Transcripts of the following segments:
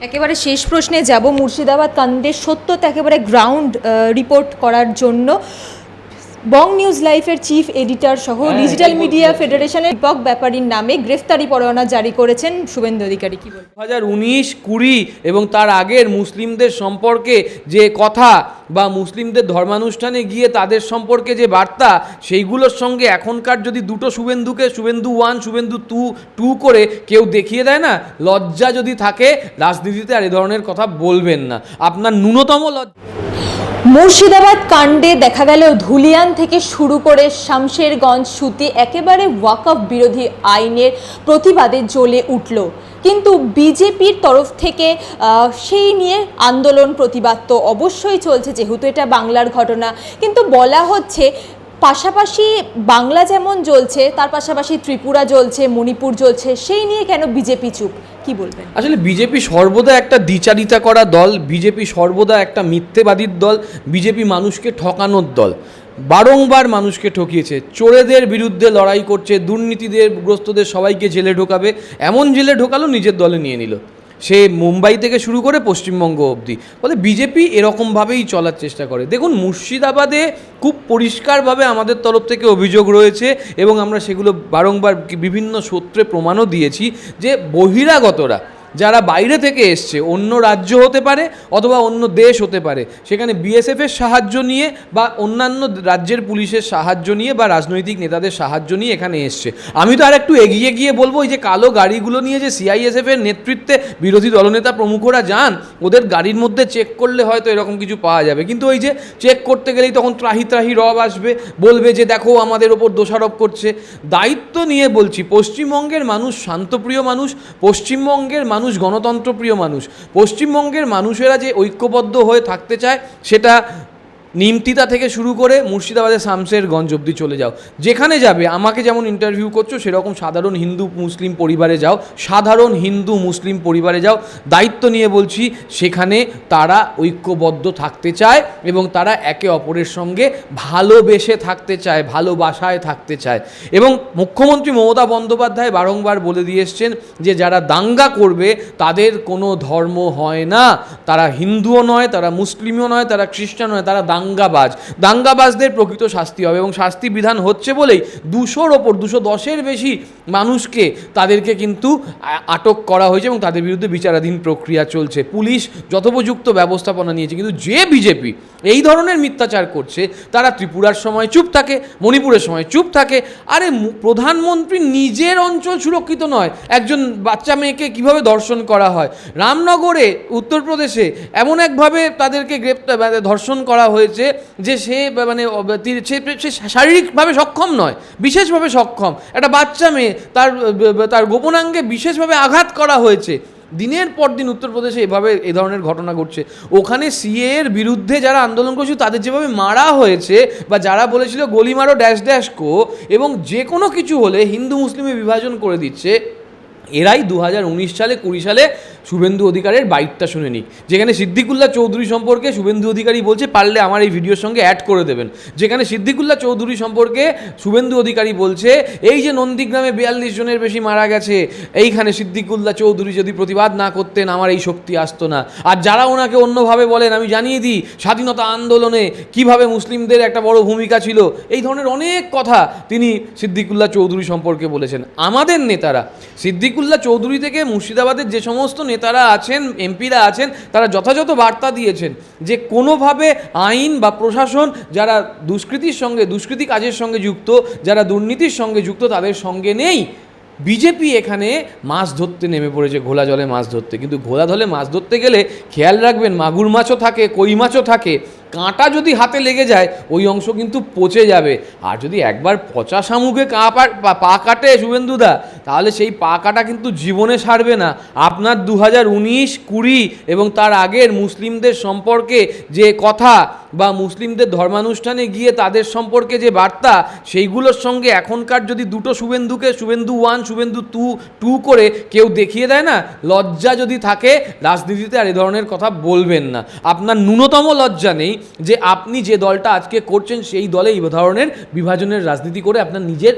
একেবারে শেষ প্রশ্নে যাব মুর্শিদাবাদ কাণ্ডের সত্যতা একেবারে গ্রাউন্ড রিপোর্ট করার জন্য। বং নিউজ লাইফের চিফ এডিটর সহ হ্যাঁ, ডিজিটাল মিডিয়া ফেডারেশনের দীপক ব্যাপারীর নামে গ্রেফতারি পরোয়ানা জারি করেছেন শুভেন্দু অধিকারী। কি বলবেন? দু হাজার উনিশ কুড়ি এবং তার আগের মুসলিমদের সম্পর্কে যে কথা বা মুসলিমদের ধর্মানুষ্ঠানে গিয়ে তাদের সম্পর্কে যে বার্তা সেইগুলোর সঙ্গে এখনকার যদি দুটো শুভেন্দুকে Suvendu one Suvendu two two করে কেউ দেখিয়ে দেয় না লজ্জা যদি থাকে রাজনীতিতে আর এ ধরনের কথা বলবেন না। আপনার ন্যূনতম লজ্জা মুর্শিদাবাদ কাণ্ডে দেখা গেল ধুলিয়ান থেকে শুরু করে শামশেরগঞ্জ সুতি একেবারে ওয়াকফ বিরোধী আইনের প্রতিবাদে জ্বলে উঠল। কিন্তু বিজেপির তরফ থেকে সেই নিয়ে আন্দোলন প্রতিবাদ তো অবশ্যই চলছে, যেহেতু এটা বাংলার ঘটনা। কিন্তু বলা হচ্ছে, পাশাপাশি বাংলা যেমন জ্বলছে, তার পাশাপাশি ত্রিপুরা জ্বলছে, মণিপুর জ্বলছে, সেই নিয়ে কেন বিজেপি চুপ? কি বলবেন? আসলে বিজেপি সর্বদা একটা দ্বিচারিতা করা দল বিজেপি সর্বদা একটা মিথ্যেবাদীর দল বিজেপি মানুষকে ঠকানোর দল। বারংবার মানুষকে ঠকিয়েছে। চোরেদের বিরুদ্ধে লড়াই করছে, দুর্নীতিদের গ্রস্তদের সবাইকে জেলে ঢোকাবে। এমন জেলে ঢোকালো, নিজের দলে নিয়ে নিল। সে মুম্বাই থেকে শুরু করে পশ্চিমবঙ্গ অবধি। ফলে বিজেপি এরকমভাবেই চলার চেষ্টা করে। দেখুন, মুর্শিদাবাদে খুব পরিষ্কারভাবে আমাদের তরফ থেকে অভিযোগ রয়েছে এবং আমরা সেগুলো বারংবার বিভিন্ন সূত্রে প্রমাণও দিয়েছি যে বহিরাগতরা যারা বাইরে থেকে এসছে, অন্য রাজ্য হতে পারে অথবা অন্য দেশ হতে পারে, সেখানে বিএসএফের সাহায্য নিয়ে বা অন্যান্য রাজ্যের পুলিশের সাহায্য নিয়ে বা রাজনৈতিক নেতাদের সাহায্য নিয়ে এখানে এসছে। আমি তো আর একটু এগিয়ে গিয়ে বলব, এই যে কালো গাড়িগুলো নিয়ে যে সিআইএসএফ এর নেতৃত্বে বিরোধী দলনেতা প্রমুখরা যান, ওদের গাড়ির মধ্যে চেক করলে হয়তো এরকম কিছু পাওয়া যাবে। কিন্তু ওই যে চেক করতে গেলেই তখন ত্রাহি ত্রাহি রব আসবে, বলবে যে দেখো আমাদের ওপর দোষারোপ করছে। দায়িত্ব নিয়ে বলছি, পশ্চিমবঙ্গের মানুষ, শান্তপ্রিয় মানুষ, পশ্চিমবঙ্গের মানুষ গণতন্ত্রপ্রিয় মানুষ। পশ্চিমবঙ্গের মানুষেরা যে ঐক্যবদ্ধ হয়ে থাকতে চায় সেটা নিমতিতা থেকে শুরু করে মুর্শিদাবাদের শামশেরগঞ্জ অব্দি চলে যাও। যেখানে যাবে, আমাকে যেমন ইন্টারভিউ করছ, সেরকম সাধারণ হিন্দু মুসলিম পরিবারে যাও, সাধারণ হিন্দু মুসলিম পরিবারে যাও। দায়িত্ব নিয়ে বলছি, সেখানে তারা ঐক্যবদ্ধ থাকতে চায় এবং তারা একে অপরের সঙ্গে ভালোবেসে থাকতে চায়, ভালোবাসায় থাকতে চায়। এবং মুখ্যমন্ত্রী মমতা বন্দ্যোপাধ্যায় বারংবার বলে দিয়ে এসছেন যে, যারা দাঙ্গা করবে, তাদের কোনো ধর্ম হয় না। তারা হিন্দুও নয়, তারা মুসলিমও নয়, তারা খ্রিস্টান নয়, তারা দাঙ্গাবাজ। দাঙ্গাবাজদের প্রকৃত শাস্তি হবে এবং শাস্তি বিধান হচ্ছে বলেই দুশোর ওপর, দুশো দশের বেশি মানুষকে তাদেরকে কিন্তু আটক করা হয়েছে এবং তাদের বিরুদ্ধে বিচারাধীন প্রক্রিয়া চলছে। পুলিশ যথোপযুক্ত ব্যবস্থাপনা নিয়েছে, কিন্তু যে বিজেপি এই ধরনের মিথ্যাচার করছে, তারা ত্রিপুরার সময় চুপ থাকে, মণিপুরের সময় চুপ থাকে। আরে প্রধানমন্ত্রী নিজের অঞ্চল সুরক্ষিত নয়, একজন বাচ্চা মেয়েকে কীভাবে দর্শন করা হয়? রামনগরে, উত্তরপ্রদেশে এমন একভাবে তাদেরকে গ্রেপ্তার মানে ধর্ষণ করা হয়েছে। যে সে মানে সে শারীরিকভাবে সক্ষম নয়, বিশেষভাবে সক্ষম। একটা বাচ্চা মেয়ে, তার তার গোপনাঙ্গে বিশেষভাবে আঘাত করা হয়েছে। দিনের পর দিন উত্তরপ্রদেশে এভাবে এ ধরনের ঘটনা ঘটছে। ওখানে সিএ এর বিরুদ্ধে যারা আন্দোলন করছিল, তাদের যেভাবে মারা হয়েছে বা যারা বলেছিল, গলি মারো ড্যাশ ড্যাশ কো, এবং যে কোনো কিছু হলে হিন্দু, মুসলিমে বিভাজন করে দিচ্ছে এরাই দু হাজার উনিশ সালে, কুড়ি সালে শুভেন্দু অধিকারের বাইকটা শুনে নিক। যেখানে সিদ্দিকুল্লাহ চৌধুরী সম্পর্কে শুভেন্দু অধিকারী বলছে, পারলে আমার এই ভিডিওর সঙ্গে অ্যাড করে দেবেন। যেখানে সিদ্দিকুল্লাহ চৌধুরী সম্পর্কে শুভেন্দু অধিকারী বলছে, এই যে নন্দীগ্রামে বিয়াল্লিশ জনের বেশি মারা গেছে, এইখানে সিদ্দিকুল্লাহ চৌধুরী যদি প্রতিবাদ না করতেন, আমার এই শক্তি আসতো না। আর যারা ওনাকে অন্যভাবে বলেন, আমি জানিয়ে দিই, স্বাধীনতা আন্দোলনে কীভাবে মুসলিমদের একটা বড় ভূমিকা ছিল, এই ধরনের অনেক কথা তিনি সিদ্দিকুল্লাহ চৌধুরী সম্পর্কে বলেছেন। আমাদের নেতারা সিদ্দিকুল্লাহ চৌধুরী থেকে মুর্শিদাবাদের যে সমস্ত নেতারা আছেন, এমপিরা আছেন, তারা যথাযথ বার্তা দিয়েছেন যে কোনোভাবে আইন বা প্রশাসন যারা দুষ্কৃতির সঙ্গে, দুষ্কৃতি কাজের সঙ্গে যুক্ত, যারা দুর্নীতির সঙ্গে যুক্ত, তাদের সঙ্গে নেই। বিজেপি এখানে মাছ ধরতে নেমে পড়েছে, ঘোলা জলে মাছ ধরতে। কিন্তু ঘোলা জলে মাছ ধরতে গেলে খেয়াল রাখবেন, মাগুর মাছও থাকে, কই মাছও থাকে। কাঁটা যদি হাতে লেগে যায়, ওই অংশ কিন্তু পচে যাবে। আর যদি একবার পচা শামুকে পা কাটে শুভেন্দুদা তাহলে সেই পাকাটা কিন্তু জীবনে সারবে না। আপনার দু হাজার উনিশ, কুড়ি এবং তার আগের মুসলিমদের সম্পর্কে যে কথা বা মুসলিমদের ধর্মানুষ্ঠানে গিয়ে তাদের সম্পর্কে যে বার্তা, সেইগুলোর সঙ্গে এখনকার যদি দুটো শুভেন্দুকে, Suvendu one, Suvendu two two করে কেউ দেখিয়ে দেয় না, লজ্জা যদি থাকে, রাজনীতিতে আর এ ধরনের কথা বলবেন না। আপনার ন্যূনতম লজ্জা নেই যে আপনি যে দলটা আজকে করছেন, সেই দলে এই ধরনের বিভাজনের রাজনীতি করে আপনার নিজের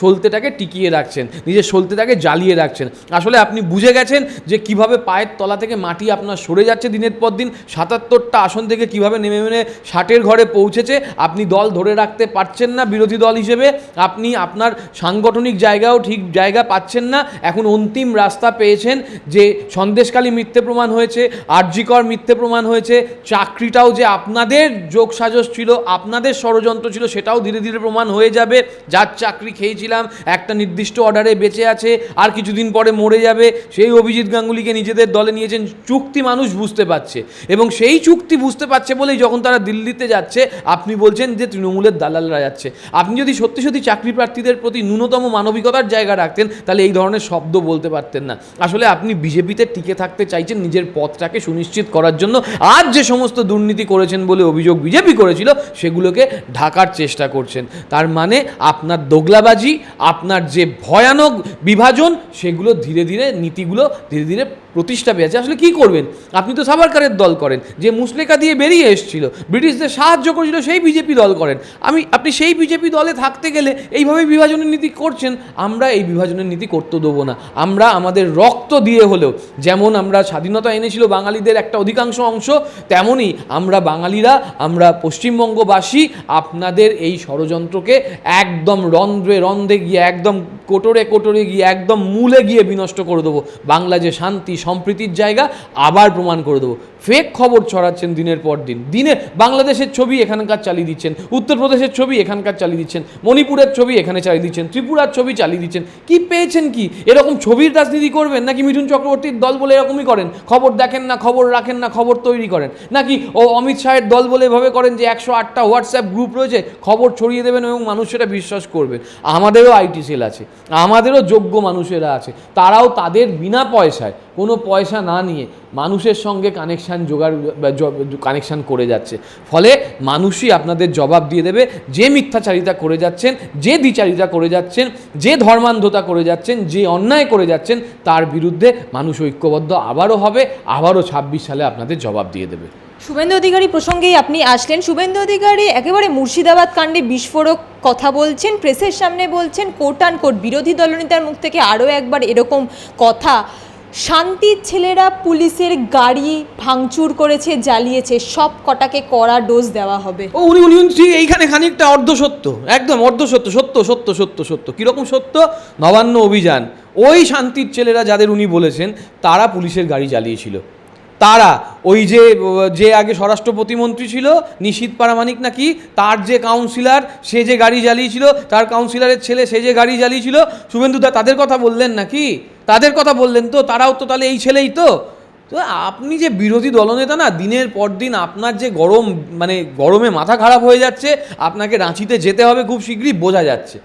সলতেটাকে টিকিয়ে রাখছেন। নিজের সলতেটাকে জ্বালিয়ে রাখছেন। আসলে আপনি বুঝে গেছেন যে কীভাবে পায়ের তলা থেকে মাটি আপনার সরে যাচ্ছে দিনের পর দিন, সাতাত্তরটা আসন থেকে কীভাবে নেমে নেমে ষাটের ঘরে পৌঁছেছে, আপনি দল ধরে রাখতে পারছেন না বিরোধী দল হিসেবে, আপনি আপনার সাংগঠনিক জায়গাও ঠিক জায়গা পাচ্ছেন না, এখন অন্তিম রাস্তা পেয়েছেন যে সন্দেশকালী মিথ্যে প্রমাণ হয়েছে, আরজিকর মিথ্যে প্রমাণ হয়েছে, চাকরিটাও যে আপনাদের যোগ সাজস ছিল, আপনাদের ষড়যন্ত্র ছিল, সেটাও ধীরে ধীরে প্রমাণ হয়ে যাবে, যার চাকরি খেয়েছিলাম, একটা নির্দিষ্ট অর্ডারে বেঁচে আছে, আর কিছুদিন পরে মরে যাবে। সেই অভিজিৎ গাঙ্গুলিকে নিজেদের দলে নিয়েছেন, চুক্তি মানুষ বুঝতে পারছে। এবং সেই চুক্তি বুঝতে পারছে বলেই যখন তারা দিল্লিতে যাচ্ছে, আপনি বলছেন যে তৃণমূলের দালালরা যাচ্ছে। আপনি যদি সত্যি সত্যি চাকরি প্রার্থীদের প্রতি ন্যূনতম মানবিকতার জায়গা রাখতেন, তাহলে এই ধরনের শব্দ বলতে পারতেন না। আসলে আপনি বিজেপিতে টিকে থাকতে চাইছেন নিজের পথটাকে সুনিশ্চিত করার জন্য। আজ যে সমস্ত দুর্নীতি করেছেন বলে অভিযোগ বিজেপি করেছিল, সেগুলোকে ঢাকার চেষ্টা করছেন। তার মানে আপনার দোগলাবাজি, আপনার যে ভয়ানক বিভাজন সেগুলো ধীরে ধীরে নীতিগুলো ধীরে ধীরে প্রতিষ্ঠা পেয়েছে। আসলে কি করবেন? আপনি তো সাবারকারের দল করেন। যে মুসলেকা দিয়ে বেরিয়ে এসেছিল, ব্রিটিশদের সাহায্য করেছিল, সেই বিজেপি দল করেন। আমি, আপনি সেই বিজেপি দলে থাকতে গেলে এইভাবে বিভাজনের নীতি করছেন? আমরা এই বিভাজনের নীতি করতে দেবো না। আমরা আমাদের রক্ত দিয়ে হলেও, যেমন আমরা স্বাধীনতা এনেছিল বাঙালিদের একটা অধিকাংশ অংশ তেমনই আমরা বাঙালিরা, আমরা পশ্চিমবঙ্গবাসী, আপনাদের এই ষড়যন্ত্রকে একদম রন্ধ্রে রন্ধ্রে গিয়ে, একদম কোটরে কোটরে গিয়ে, একদম মূলে গিয়ে বিনষ্ট করে দেবো। বাংলা যে শান্তি সম্প্রীতির জায়গা আবার প্রমাণ করে দেবো। ফেক খবর ছড়াচ্ছেন দিনের পর দিন। দিনে বাংলাদেশের ছবি এখানকার চালিয়ে দিচ্ছেন, উত্তরপ্রদেশের ছবি এখানকার চালিয়ে দিচ্ছেন, মণিপুরের ছবি এখানে চালিয়ে দিচ্ছেন, ত্রিপুরার ছবি চালিয়ে দিচ্ছেন। কি পেয়েছেন কি? এরকম ছবির রাজনীতি করবেন নাকি মিঠুন চক্রবর্তীর দল বলে এরকমই করেন? খবর দেখেন না, খবর রাখেন না, খবর তৈরি করেন। নাকি ও অমিত শাহের দল বলে এভাবে করেন যে একশো আটটা হোয়াটসঅ্যাপ গ্রুপ রয়েছে, খবর ছড়িয়ে দেবেন এবং মানুষ সেটা বিশ্বাস করবেন। আমাদেরও আইটি সেল আছে, আমাদেরও যোগ্য মানুষেরা আছে, তারাও তাদের বিনা পয়সায় কোনো পয়সা না নিয়ে মানুষের সঙ্গে কানেকশান জোগাড় কানেকশান করে যাচ্ছে। ফলে মানুষই আপনাদের জবাব দিয়ে দেবে, যে মিথ্যাচারিতা করে যাচ্ছেন, যে দ্বিচারিতা করে যাচ্ছেন, যে ধর্মান্ধতা করে যাচ্ছেন, যে অন্যায় করে যাচ্ছেন, তার বিরুদ্ধে মানুষ ঐক্যবদ্ধ আবারও হবে, আবারও ছাব্বিশ সালে আপনাদের জবাব দিয়ে দেবে। শুভেন্দু অধিকারী প্রসঙ্গেই আপনি আসলেন। শুভেন্দু অধিকারী, একেবারে মুর্শিদাবাদ কাণ্ডে বিস্ফোরক কথা বলছেন, প্রেসের সামনে বলছেন আন কোট বিরোধী দলনেতার মুখ থেকে আরও একবার এরকম কথা শান্তির ছেলেরা পুলিশের গাড়ি ভাঙচুর করেছে, জ্বালিয়েছে, সব কটাকে কড়া ডোজ দেওয়া হবে। ও, উনি উনি উনি এইখানে খানিকটা অর্ধ সত্য একদম অর্ধ সত্য সত্য সত্য সত্য। সত্য কীরকম সত্য? নবান্ন অভিযান। ওই শান্তির ছেলেরা যাদের উনি বলেছেন, তারা পুলিশের গাড়ি জ্বালিয়েছিল। তারা, ওই যে যে আগে স্বরাষ্ট্র প্রতিমন্ত্রী ছিল, নিশীত পারামানিক নাকি, তার যে কাউন্সিলর সে যে গাড়ি জ্বালিয়েছিল, তার কাউন্সিলরের ছেলে সে যে গাড়ি জ্বালিয়েছিল, শুভেন্দু দা, তাদের কথা বললেন নাকি? তাদের কথা বললেন তো, তারাও তো তাহলে এই ছেলেই তো। তো আপনি যে বিরোধী দলনেতা না, দিনের পর দিন আপনার যে গরম মানে গরমে মাথা খারাপ হয়ে যাচ্ছে, আপনাকে রাঁচিতে যেতে হবে খুব শীঘ্রই, বোঝা যাচ্ছে।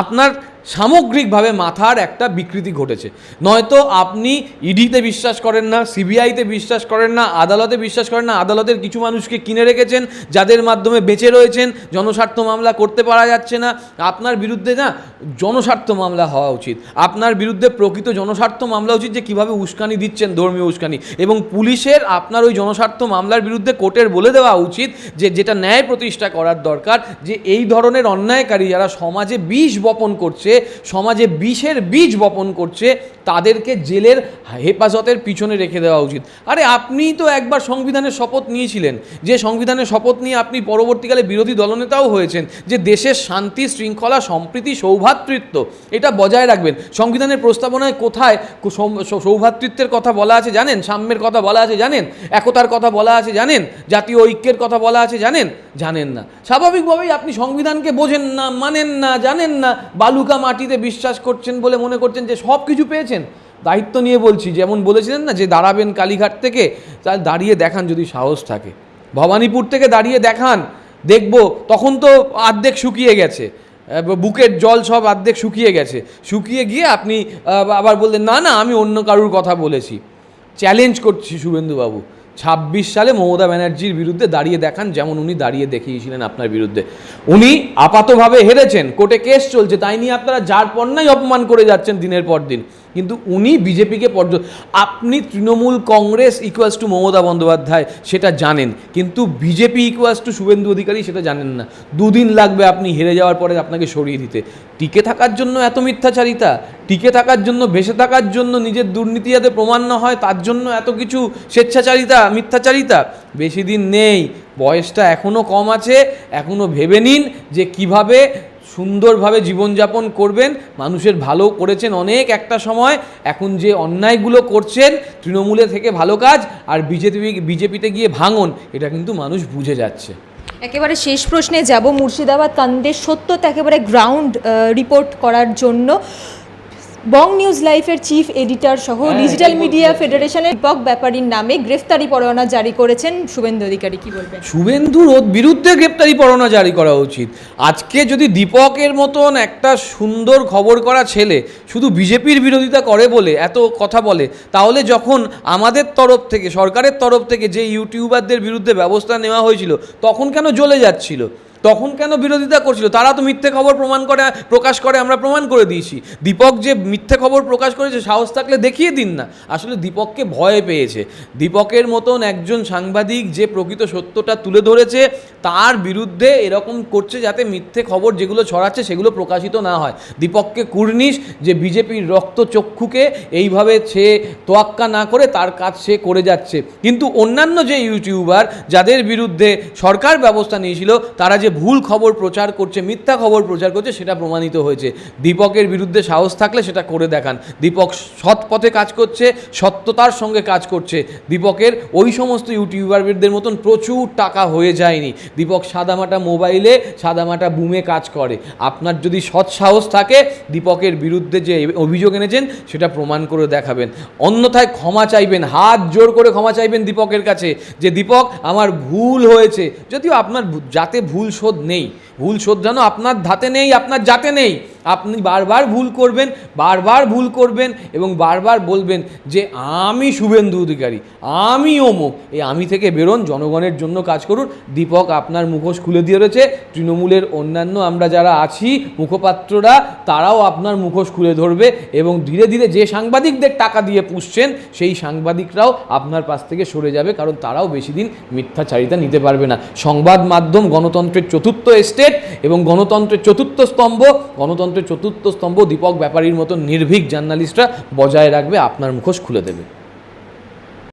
আপনার সামগ্রিকভাবে মাথার একটা বিকৃতি ঘটেছে। নয়তো আপনি ইডিতে বিশ্বাস করেন না সিবিআইতে বিশ্বাস করেন না, আদালতে বিশ্বাস করেন না, আদালতের কিছু মানুষকে কিনে রেখেছেন, যাদের মাধ্যমে বেঁচে রয়েছেন, জনস্বার্থ মামলা করতে পারা যাচ্ছে না। আপনার বিরুদ্ধে না জনস্বার্থ মামলা হওয়া উচিত। আপনার বিরুদ্ধে প্রকৃত জনস্বার্থ মামলা উচিত যে কীভাবে উস্কানি দিচ্ছেন ধর্মীয় উস্কানি। এবং পুলিশের আপনার ওই জনস্বার্থ মামলার বিরুদ্ধে কোর্টের বলে দেওয়া উচিত যে, যেটা ন্যায় প্রতিষ্ঠা করার দরকার, যে এই ধরনের অন্যায়কারী যারা সমাজে বিষ বপন করছে সমাজে বিষের বীজ বপন করছে, তাদেরকে জেলের হেফাজতের পিছনে রেখে দেওয়া উচিত। আরে আপনি তো একবার সংবিধানের শপথ নিয়েছিলেন, যে সংবিধানের শপথ নিয়ে আপনি পরবর্তীকালে বিরোধী দলনেতাও হয়েছেন, যে দেশের শান্তি, শৃঙ্খলা, সম্প্রীতি, সৌভাতৃত্ব, এটা বজায় রাখবেন। সংবিধানের প্রস্তাবনায় কোথায় সৌ- সৌ- সৌভ্রাতৃত্বের কথা বলা আছে জানেন? সাম্যের কথা বলা আছে জানেন? একতার কথা বলা আছে জানেন? জাতীয় ঐক্যের কথা বলা আছে জানেন? জানেন না। স্বাভাবিকভাবেই আপনি সংবিধানকে বোঝেন না, মানেন না, জানেন না, বালুকা মাটিতে বিশ্বাস করছেন বলে মনে করছেন যে সব কিছু পেয়েছেন। দায়িত্ব নিয়ে বলছি, যেমন বলেছিলেন না যে দাঁড়াবেন কালীঘাট থেকে তার দাঁড়িয়ে দেখান যদি সাহস থাকে। ভবানীপুর থেকে দাঁড়িয়ে দেখান, দেখব, তখন তো অর্ধেক শুকিয়ে গেছে। বুকের জল সব অর্ধেক শুকিয়ে গেছে। শুকিয়ে গিয়ে আপনি আবার বললেন, না না, আমি অন্য কারুর কথা বলেছি। চ্যালেঞ্জ করছি শুভেন্দুবাবু। ছাব্বিশ সালে মমতা ব্যানার্জির বিরুদ্ধে দাঁড়িয়ে দেখান যেমন উনি দাঁড়িয়ে দেখিয়েছিলেন আপনার বিরুদ্ধে। উনি আপাতভাবে হেরেছেন, কোর্টে কেস চলছে, তাই নিয়ে আপনারা যার পর পণ্যাই অপমান করে যাচ্ছেন দিনের পর দিন। কিন্তু উনি বিজেপিকে পর্য আপনি তৃণমূল কংগ্রেস ইকুয়ালস টু মমতা বন্দ্যোপাধ্যায়, সেটা জানেন। কিন্তু BJP equals to Suvendu Adhikari সেটা জানেন না। দুদিন লাগবে আপনি হেরে যাওয়ার পরে আপনাকে সরিয়ে দিতে। টিকে থাকার জন্য এত মিথ্যাচারিতা, টিকে থাকার জন্য বেঁচে থাকার জন্য নিজের দুর্নীতি যাতে প্রমাণ না হয়, তার জন্য এত কিছু স্বেচ্ছাচারিতা, মিথ্যাচারিতা, বেশি দিন নেই। বয়সটা এখনও কম আছে এখনও ভেবে নিন যে কীভাবে সুন্দরভাবে জীবনযাপন করবেন। মানুষের ভালো করেছেন অনেক একটা সময়। এখন যে অন্যায়গুলো করছেন, তৃণমূলে থেকে ভালো কাজ আর বিজেপি, বিজেপিতে গিয়ে ভাঙন, এটা কিন্তু মানুষ বুঝে যাচ্ছে। একেবারে শেষ প্রশ্নে যাব মুর্শিদাবাদ কাণ্ডের সত্যতা একেবারে গ্রাউন্ড রিপোর্ট করার জন্য। বং নিউজ লাইফের চিফ এডিটর সহ হ্যাঁ, ডিজিটাল মিডিয়া ফেডারেশনের দীপক ব্যাপারীর নামে গ্রেফতারি পরোয়ানা জারি করেছেন শুভেন্দু অধিকারী। কি বলবেন? শুভেন্দুর ওর বিরুদ্ধে গ্রেপ্তারি পরোয়ানা জারি করা উচিত। আজকে যদি দীপকের মতন একটা সুন্দর খবর করা ছেলে শুধু বিজেপির বিরোধিতা করে বলে এত কথা বলে তাহলে যখন আমাদের তরফ থেকে সরকারের তরফ থেকে যে ইউটিউবারদের বিরুদ্ধে ব্যবস্থা নেওয়া হয়েছিল তখন কেন জ্বলে যাচ্ছিল? তখন কেন বিরোধিতা করছিল? তারা তো মিথ্যে খবর প্রমাণ করে, প্রকাশ করে, আমরা প্রমাণ করে দিয়েছি। দীপক যে মিথ্যে খবর প্রকাশ করেছে, সাহস থাকলে দেখিয়ে দিন না। আসলে দীপককে ভয় পেয়েছে। দীপকের মতন একজন সাংবাদিক যে প্রকৃত সত্যটা তুলে ধরেছে, তার বিরুদ্ধে এরকম করছে যাতে মিথ্যে খবর যেগুলো ছড়াচ্ছে, সেগুলো প্রকাশিত না হয়। দীপককে কুর্নিশ যে বিজেপির রক্তচক্ষুকে এইভাবে সে তোয়াক্কা না করে তার কাজ সে করে যাচ্ছে। কিন্তু অন্যান্য যে ইউটিউবার, যাদের বিরুদ্ধে সরকার ব্যবস্থা নিয়েছিল, তারা যে ভুল খবর প্রচার করছে, মিথ্যা খবর প্রচার করছে, সেটা প্রমাণিত হয়েছে। দীপকের বিরুদ্ধে সাহস থাকলে সেটা করে দেখান। দীপক সৎ পথে কাজ করছে, সত্যতার সঙ্গে কাজ করছে। দীপকের ওই সমস্ত ইউটিউবারদের মতন প্রচুর টাকা হয়ে যায়নি। দীপক সাদামাটা মোবাইলে, সাদামাটা বুমে কাজ করে। আপনার যদি সৎ সাহস থাকে, দীপকের বিরুদ্ধে যে অভিযোগ এনেছেন, সেটা প্রমাণ করে দেখাবেন। অন্যথায় ক্ষমা চাইবেন, হাত জোর করে ক্ষমা চাইবেন দীপকের কাছে যে, দীপক, আমার ভুল হয়েছে। যদিও আপনার যাতে ভুল শোধ নেই। ভুল শোধ যেন আপনার ধাতে নেই আপনার জাতে নেই। আপনি বারবার ভুল করবেন, বারবার ভুল করবেন এবং বারবার বলবেন যে, আমি শুভেন্দু অধিকারী, আমি অমুক এই আমি থেকে বেরোন, জনগণের জন্য কাজ করুন। দীপক আপনার মুখোশ খুলে দিয়ে রয়েছে। তৃণমূলের অন্যান্য আমরা যারা আছি, মুখপাত্ররা, তারাও আপনার মুখোশ খুলে ধরবে এবং ধীরে ধীরে যে সাংবাদিকদের টাকা দিয়ে পুষছেন, সেই সাংবাদিকরাও আপনার পাশ থেকে সরে যাবে, কারণ তারাও বেশি দিন মিথ্যাচারিতা নিতে পারবে না। সংবাদ মাধ্যম গণতন্ত্রের চতুর্থ স্টেট এবং গণতন্ত্রের চতুর্থ স্তম্ভ, গণতন্ত্রের চতুর্থ স্তম্ভ দীপক ব্যাপারীর মতো নির্ভীক জার্নালিস্টরা বজায় রাখবে আপনার মুখোশ খুলে দেবে।